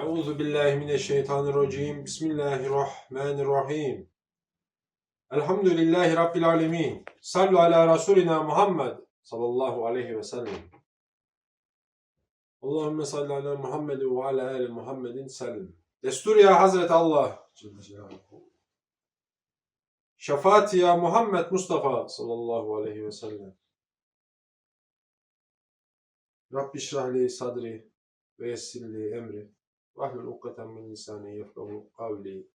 Euzu billahi mineşşeytanirracim. Bismillahirrahmanirrahim. Elhamdülillahi rabbil alamin. Sallu ala rasulina Muhammed sallallahu aleyhi ve sellem. Allahümme salli ala Muhammed ve ala ali Muhammedin sellem. Destur ya Hazreti Allah. Şefaat ya Muhammed Mustafa sallallahu aleyhi ve sellem. Rabbi şrahli sadri ve yessirli emri. Vahlul ukdeten min lisani yefkahu kavli.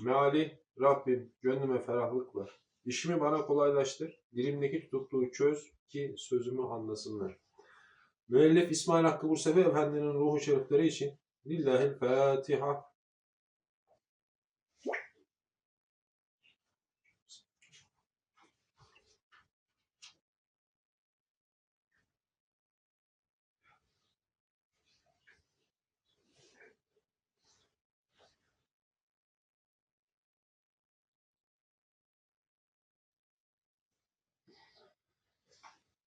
Meali Rabbim gönlüme ferahlık ver. İşimi bana kolaylaştır. Dilimdeki tutukluğu çöz ki sözümü anlasınlar. Müellif İsmail Hakkı Bursevi Efendi'nin ruhu şerifleri için Lillahil Fatiha.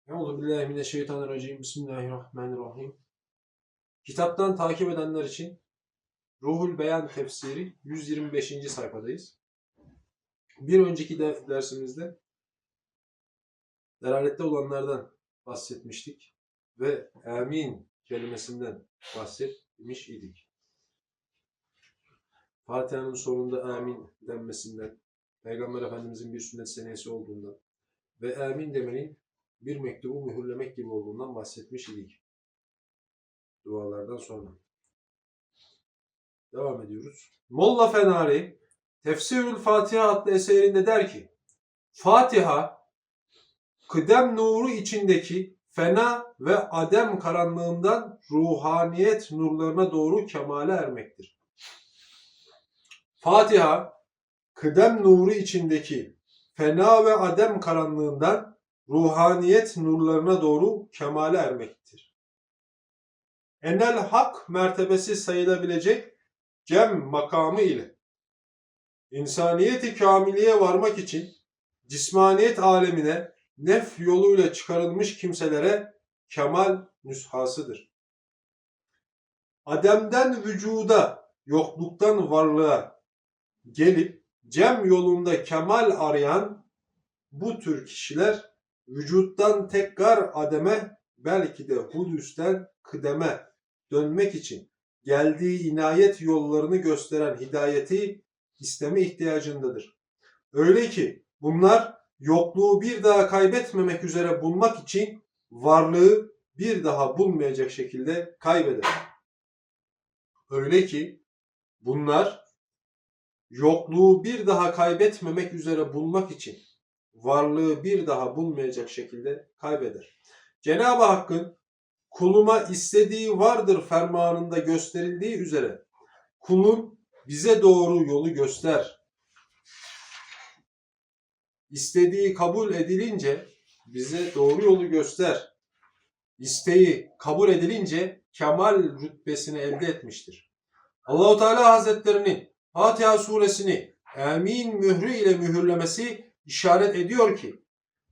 Euzu billahi mineşşeytanirracim. Bismillahirrahmanirrahim. Kitaptan takip edenler için Ruhul Beyan tefsiri 125. sayfadayız. Bir önceki de dersimizde delalette olanlardan bahsetmiştik ve amin kelimesinden bahsetmiş idik. Fatiha'nın sonunda amin denmesinden, Peygamber Efendimizin bir sünnet senesi olduğundan ve amin demenin bir mektubu mühürlemek gibi olduğundan bahsetmiş idik. Dualardan sonra. Devam ediyoruz. Molla Fenari Tefsirül Fatiha adlı eserinde der ki Fatiha kıdem nuru içindeki fena ve adem karanlığından ruhaniyet nurlarına doğru kemale ermektir. Fatiha kıdem nuru içindeki fena ve adem karanlığından ruhaniyet nurlarına doğru kemale ermektir. Enel hak mertebesi sayılabilecek cem makamı ile insaniyeti kamiliye varmak için cismaniyet alemine nef yoluyla çıkarılmış kimselere kemal nüshasıdır. Ademden vücuda, yokluktan varlığa gelip cem yolunda kemal arayan bu tür kişiler vücuttan tekrar ademe belki de hudüsten kıdeme dönmek için geldiği inayet yollarını gösteren hidayeti isteme ihtiyacındadır. Öyle ki bunlar yokluğu bir daha kaybetmemek üzere bulmak için varlığı bir daha bulmayacak şekilde kaybeder. Öyle ki bunlar yokluğu bir daha kaybetmemek üzere bulmak için varlığı bir daha bulmayacak şekilde kaybeder. Cenab-ı Hakk'ın kuluma istediği vardır fermanında gösterildiği üzere kulun bize doğru yolu göster. İstediği kabul edilince bize doğru yolu göster. İsteği kabul edilince kemal rütbesini elde etmiştir. Allahu Teala Hazretlerinin Fatiha suresini Amin mührü ile mühürlemesi işaret ediyor ki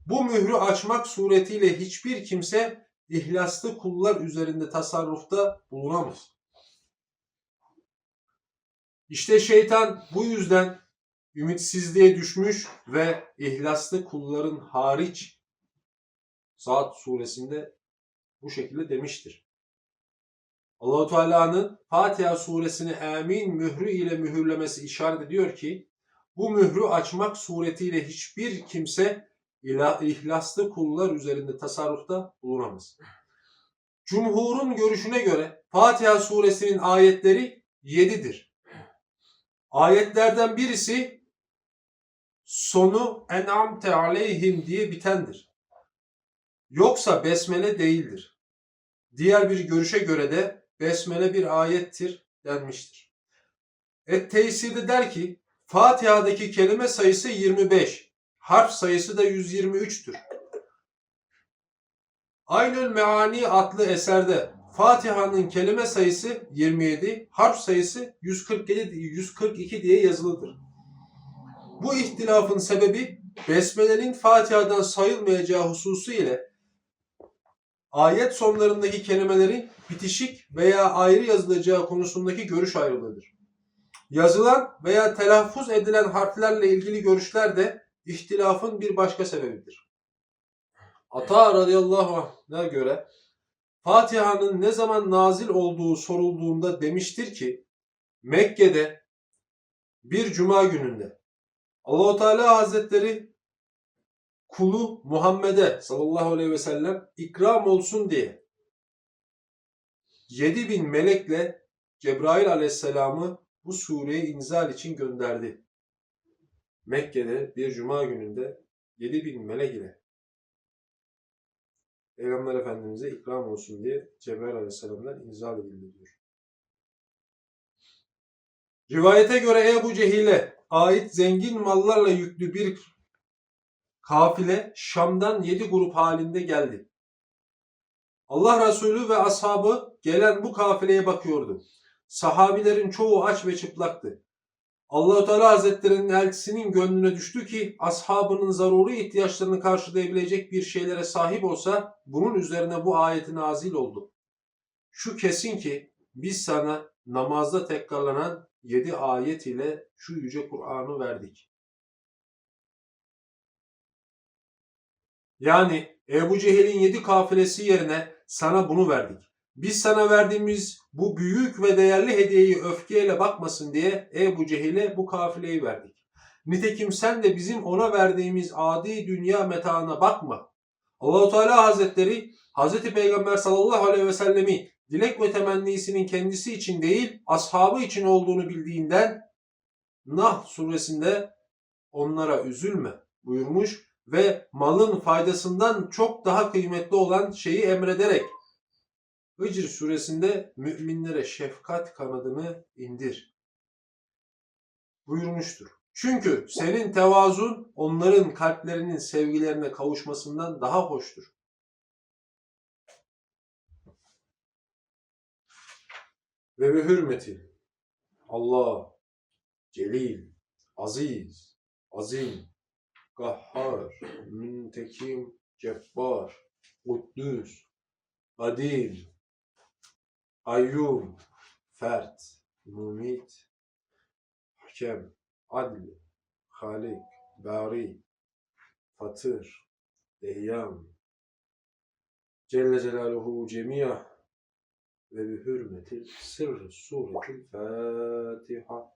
bu mührü açmak suretiyle hiçbir kimse ihlaslı kullar üzerinde tasarrufta bulunamaz. İşte şeytan bu yüzden ümitsizliğe düşmüş ve ihlaslı kulların hariç Saat suresinde bu şekilde demiştir. Allahu Teala'nın Fatiha suresini amin mührü ile mühürlemesi işaret ediyor ki bu mührü açmak suretiyle hiçbir kimse ihlaslı kullar üzerinde tasarrufta bulunamaz. Cumhurun görüşüne göre Fatiha suresinin ayetleri yedidir. Ayetlerden birisi sonu en'amte aleyhim diye bitendir. Yoksa besmele değildir. Diğer bir görüşe göre de besmele bir ayettir denmiştir. Et tesirde der ki Fatiha'daki kelime sayısı 25. Harf sayısı da 123'tür. Aynül Meani adlı eserde Fatiha'nın kelime sayısı 27, harf sayısı 147, 142 diye yazılıdır. Bu ihtilafın sebebi Besmele'nin Fatiha'dan sayılmayacağı hususu ile ayet sonlarındaki kelimelerin bitişik veya ayrı yazılacağı konusundaki görüş ayrılığıdır. Yazılan veya telaffuz edilen harflerle ilgili görüşler de ihtilafın bir başka sebebidir. Ata radıyallahu anh'a göre Fatiha'nın ne zaman nazil olduğu sorulduğunda demiştir ki Mekke'de bir cuma gününde Allahu Teala Hazretleri kulu Muhammed'e sallallahu aleyhi ve sellem ikram olsun diye 7000 melekle Cebrail aleyhisselamı bu sureyi inzal için gönderdi. Mekke'de bir cuma gününde 7000 melek ile Peygamber Efendimiz'e ikram olsun diye Cebrail aleyhisselamdan inzal edildi diyor. Rivayete göre Ebu Cehil'e ait zengin mallarla yüklü bir kafile Şam'dan yedi grup halinde geldi. Allah Resulü ve ashabı gelen bu kafileye bakıyordu. Sahabilerin çoğu aç ve çıplaktı. Allahu Teala Hazretlerinin elçisinin gönlüne düştü ki ashabının zaruri ihtiyaçlarını karşılayabilecek bir şeylere sahip olsa bunun üzerine bu ayeti nazil oldu. Şu kesin ki biz sana namazda tekrarlanan yedi ayet ile şu yüce Kur'an'ı verdik. Yani Ebu Cehil'in yedi kafilesi yerine sana bunu verdik. Biz sana verdiğimiz bu büyük ve değerli hediyeyi öfkeyle bakmasın diye Ebu Cehil'e bu kafileyi verdik. Nitekim sen de bizim ona verdiğimiz adi dünya metaına bakma. Allahu Teala Hazretleri Hazreti Peygamber sallallahu aleyhi ve sellemi dilek ve temennisinin kendisi için değil ashabı için olduğunu bildiğinden Nah suresinde onlara üzülme buyurmuş ve malın faydasından çok daha kıymetli olan şeyi emrederek Hicr suresinde müminlere şefkat kanadını indir buyurmuştur. Çünkü senin tevazun onların kalplerinin sevgilerine kavuşmasından daha hoştur. Ve bir hürmeti Allah celil, aziz, azim, gahhar, müntekim, cebbar, kuddüs, kadim, kayyum, fert, mumit, hakem, adl, halik, bari, fatır, deyyam, Celle Celaluhu cemiyah ve bi hürmeti sırrı suretil Fatiha.